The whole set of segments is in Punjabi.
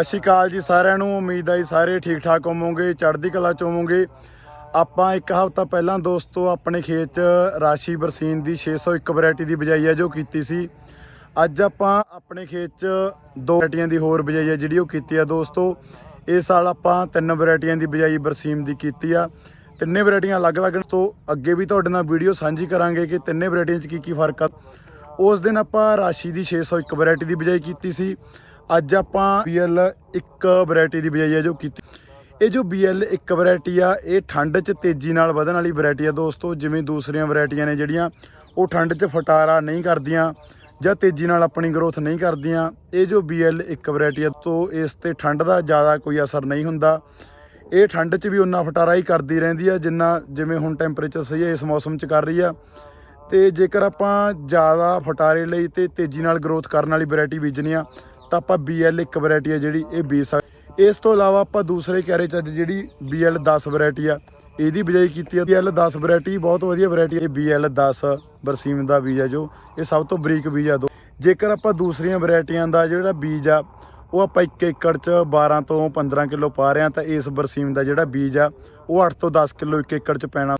ਸਤਿ ਸ਼੍ਰੀ ਅਕਾਲ ਜੀ ਸਾਰਿਆਂ ਨੂੰ। ਉਮੀਦ ਹੈ ਜੀ ਸਾਰੇ ਠੀਕ ਠਾਕ ਹੋਵੋਗੇ, ਚੜ੍ਹਦੀ ਕਲਾ ਚ ਹੋਵੋਗੇ। ਆਪਾਂ ਇੱਕ ਹਫ਼ਤਾ ਪਹਿਲਾਂ ਦੋਸਤੋ ਆਪਣੇ ਖੇਤ 'ਚ ਰਾਸ਼ੀ ਬਰਸੀਨ ਦੀ 601 ਵੈਰਾਈਟੀ ਦੀ ਬਿਜਾਈ ਹੈ ਜੋ ਕੀਤੀ ਸੀ। ਅੱਜ ਆਪਾਂ ਆਪਣੇ ਖੇਤ 'ਚ ਦੋ ਵੈਰਾਈਟੀਆਂ ਦੀ ਹੋਰ ਬਿਜਾਈ ਹੈ ਜਿਹੜੀ ਉਹ ਕੀਤੀ ਆ ਦੋਸਤੋ। ਇਸ ਸਾਲ ਆਪਾਂ ਤਿੰਨ ਵੈਰਾਈਟੀਆਂ ਦੀ ਬਿਜਾਈ ਬਰਸੀਨ ਦੀ ਕੀਤੀ ਆ। ਤਿੰਨੇ ਵੈਰਾਈਟੀਆਂ ਅਲੱਗ-ਅਲੱਗ ਤੋਂ ਅੱਗੇ ਵੀ ਤੁਹਾਡੇ ਨਾਲ ਵੀਡੀਓ ਸਾਂਝੀ ਕਰਾਂਗੇ ਕਿ ਤਿੰਨੇ ਵੈਰਾਈਟੀਆਂ 'ਚ ਕੀ ਕੀ ਫ਼ਰਕ ਆ। ਉਸ ਦਿਨ ਆਪਾਂ ਰਾਸ਼ੀ ਦੀ 601 ਵੈਰਾਈਟੀ ਦੀ ਬਿਜਾਈ ਕੀਤੀ ਸੀ। ਅੱਜ ਆਪਾਂ BL ਇੱਕ ਵੈਰਾਈਟੀ ਦੀ ਬਿਜਾਈ ਹੈ ਜੋ ਕੀਤੀ। ਇਹ ਜੋ BL ਇੱਕ ਵੈਰਾਈਟੀ ਆ, ਇਹ ਠੰਡ 'ਚ ਤੇਜ਼ੀ ਨਾਲ ਵਧਣ ਵਾਲੀ ਵੈਰਾਈਟੀ ਆ ਦੋਸਤੋ, ਜਿਵੇਂ ਦੂਸਰੀਆਂ ਵੈਰਾਈਟੀਆਂ ਨੇ ਜਿਹੜੀਆਂ, ਉਹ ਠੰਡ 'ਚ ਫਟਾਰਾ ਨਹੀਂ ਕਰਦੀਆਂ ਜਾਂ ਤੇਜ਼ੀ ਨਾਲ ਆਪਣੀ ਗਰੋਥ ਨਹੀਂ ਕਰਦੀਆਂ। ਇਹ ਜੋ BL ਇੱਕ ਵੈਰਾਈਟੀ ਆ ਤੋਂ ਇਸ ਤੇ ਠੰਡ ਦਾ ਜ਼ਿਆਦਾ ਕੋਈ ਅਸਰ ਨਹੀਂ ਹੁੰਦਾ। ਇਹ ਠੰਡ 'ਚ ਵੀ ਉਨਾ ਫਟਾਰਾ ਹੀ ਕਰਦੀ ਰਹਿੰਦੀ ਆ, ਜਿੰਨਾ ਜਿਵੇਂ ਹੁਣ ਟੈਂਪਰੇਚਰ ਸਹੀ ਹੈ ਇਸ ਮੌਸਮ 'ਚ ਕਰ ਰਹੀ ਆ। ਤੇ ਜੇਕਰ ਆਪਾਂ ਜ਼ਿਆਦਾ ਫਟਾਰੇ ਲਈ ਤੇ ਤੇਜ਼ੀ ਨਾਲ ਗਰੋਥ ਕਰਨ ਵਾਲੀ ਵੈਰਾਈਟੀ ਬੀਜਣੀ ਆ ਤਾਂ ਆਪਾਂ BL ਇੱਕ ਵੈਰਾਈਟੀ ਆ ਜਿਹੜੀ ਇਹ ਬੀਜ ਸਕਦੇ ਇਸ ਤੋਂ ਇਲਾਵਾ ਆਪਾਂ ਦੂਸਰੇ ਕੈਰੇ ਚ ਅੱਜ ਜਿਹੜੀ BL 10 ਵੈਰਾਈਟੀ ਆ, ਇਹਦੀ ਬਿਜਾਈ ਕੀਤੀ ਆ। BL 10 ਵੈਰਾਈਟੀ ਬਹੁਤ ਵਧੀਆ ਵੈਰਾਈਟੀ ਇਹ BL 10 ਬਰਸੀਮ ਦਾ ਬੀਜ ਆ ਜੋ, ਇਹ ਸਭ ਤੋਂ ਬਰੀਕ ਬੀਜ ਆ ਦੋ। ਜੇਕਰ ਆਪਾਂ ਦੂਸਰੀਆਂ ਵੈਰਾਈਟੀਆਂ ਦਾ ਜਿਹੜਾ ਬੀਜ ਆ, ਉਹ ਆਪਾਂ 1 ਏਕੜ ਚ 12 ਤੋਂ 15 ਕਿਲੋ ਪਾ ਰਹੇ ਆ ਤਾਂ ਇਸ ਬਰਸੀਮ ਦਾ ਜਿਹੜਾ ਬੀਜ ਆ, ਉਹ 8 ਤੋਂ 10 ਕਿਲੋ 1 ਏਕੜ ਚ ਪੈਣਾ।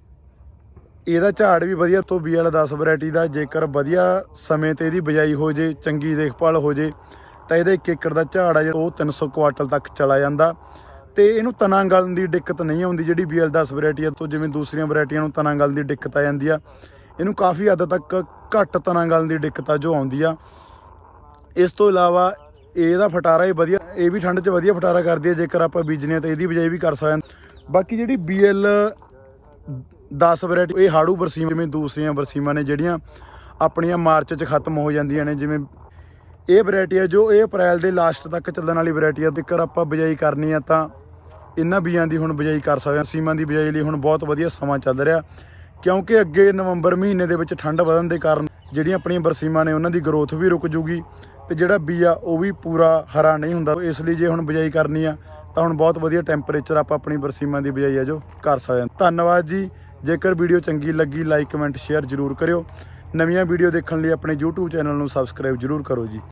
ਇਹਦਾ ਝਾੜ ਵੀ ਵਧੀਆ ਤੋਂ BL 10 ਵੈਰਾਈਟੀ ਦਾ, ਜੇਕਰ ਵਧੀਆ ਸਮੇਂ ਤੇ ਇਹਦੀ ਬਿਜਾਈ ਹੋ ਜੇ, ਚੰਗੀ ਦੇਖਭਾਲ ਹੋ ਜੇ ਤਾਂ ਇਹਦੇ 1 ਏਕੜ ਦਾ ਝਾੜ ਆ ਜਿਹੜਾ, ਉਹ 300 ਕੁਆਟਲ ਤੱਕ ਚਲਾ ਜਾਂਦਾ। ਤੇ ਇਹਨੂੰ ਤਣਾ ਗਲਣ ਦੀ ਦਿੱਕਤ ਨਹੀਂ ਆਉਂਦੀ, ਜਿਹੜੀ BL 10 ਵੈਰਾਈਟੀ ਆ, ਤੋਂ ਜਿਵੇਂ ਦੂਸਰੀਆਂ ਵੈਰਾਈਟੀਆਂ ਨੂੰ ਤਣਾ ਗਲਣ ਦੀ ਦਿੱਕਤ ਆ ਜਾਂਦੀ ਆ। ਇਹਨੂੰ ਕਾਫੀ ਹੱਦ ਤੱਕ ਘੱਟ ਤਣਾ ਗਲਣ ਦੀ ਦਿੱਕਤ ਆ ਜੋ ਆਉਂਦੀ ਆ। ਇਸ ਤੋਂ ਇਲਾਵਾ ਇਹਦਾ ਫਟਾਰਾ ਹੀ ਵਧੀਆ, ਇਹ ਵੀ ਠੰਡ 'ਚ ਵਧੀਆ ਫਟਾਰਾ ਕਰਦੀ ਹੈ ਜੇਕਰ ਆਪਾਂ ਬੀਜਨੇ ਆ ਤਾਂ ਇਹਦੀ ਬਿਜਾਈ ਵੀ ਕਰ ਸਕਦੇ ਬਾਕੀ ਜਿਹੜੀ BL 10 ਵੈਰਾਈਟੀ ਇਹ ਹਾੜੂ ਬਰਸੀਮ, ਜਿਵੇਂ ਦੂਸਰੀਆਂ ਬਰਸੀਮਾਂ ਨੇ ਜਿਹੜੀਆਂ, ਆਪਣੀਆਂ ਮਾਰਚ 'ਚ ਖਤਮ ਹੋ ਜਾਂਦੀਆਂ ਨੇ, ਜਿਵੇਂ ਇਹ ਵੈਰਾਈਟੀ ਹੈ ਜੋ ਇਹ ਅਪ੍ਰੈਲ ਦੇ ਲਾਸਟ ਤੱਕ ਚੱਲਣ ਵਾਲੀ ਵੈਰਾਈਟੀ ਹੈ ਜੇਕਰ ਆਪਾਂ ਬਿਜਾਈ ਕਰਨੀ ਆ ਤਾਂ ਇਹਨਾਂ ਬੀਜਾਂ ਦੀ ਹੁਣ ਬਿਜਾਈ ਕਰ ਸਕਦੇ ਹਾਂ ਸੀਮਾਂ ਦੀ ਬਿਜਾਈ ਲਈ ਹੁਣ ਬਹੁਤ ਵਧੀਆ ਸਮਾਂ ਚੱਲ ਰਿਹਾ। ਕਿਉਂਕਿ ਅੱਗੇ ਨਵੰਬਰ ਮਹੀਨੇ ਦੇ ਵਿੱਚ ਠੰਡ ਵਧਣ ਦੇ ਕਾਰਨ ਜਿਹੜੀਆਂ ਆਪਣੀਆਂ ਬਰਸੀਮਾਂ ਨੇ ਉਹਨਾਂ ਦੀ ਗਰੋਥ ਵੀ ਰੁਕ ਜੂਗੀ ਤੇ ਜਿਹੜਾ ਬੀ ਆ ਉਹ ਵੀ ਪੂਰਾ ਹਰਾ ਨਹੀਂ ਹੁੰਦਾ। ਇਸ ਲਈ ਜੇ ਹੁਣ ਬਿਜਾਈ ਕਰਨੀ ਆ ਤਾਂ ਹੁਣ ਬਹੁਤ ਵਧੀਆ ਟੈਂਪਰੇਚਰ ਆਪਾਂ ਆਪਣੀ ਬਰਸੀਮਾਂ ਦੀ ਬਿਜਾਈ ਆ ਜੋ ਕਰ ਸਕਦੇ ਹਾਂ ਧੰਨਵਾਦ ਜੀ। ਜੇਕਰ ਵੀਡੀਓ ਚੰਗੀ ਲੱਗੀ ਲਾਈਕ ਕਮੈਂਟ ਸ਼ੇਅਰ ਜ਼ਰੂਰ ਕਰਿਓ। ਨਵੀਆਂ ਵੀਡੀਓ ਦੇਖਣ ਲਈ ਆਪਣੇ YouTube ਚੈਨਲ ਨੂੰ ਸਬਸਕ੍ਰਾਈਬ ਜ਼ਰੂਰ ਕਰੋ ਜੀ।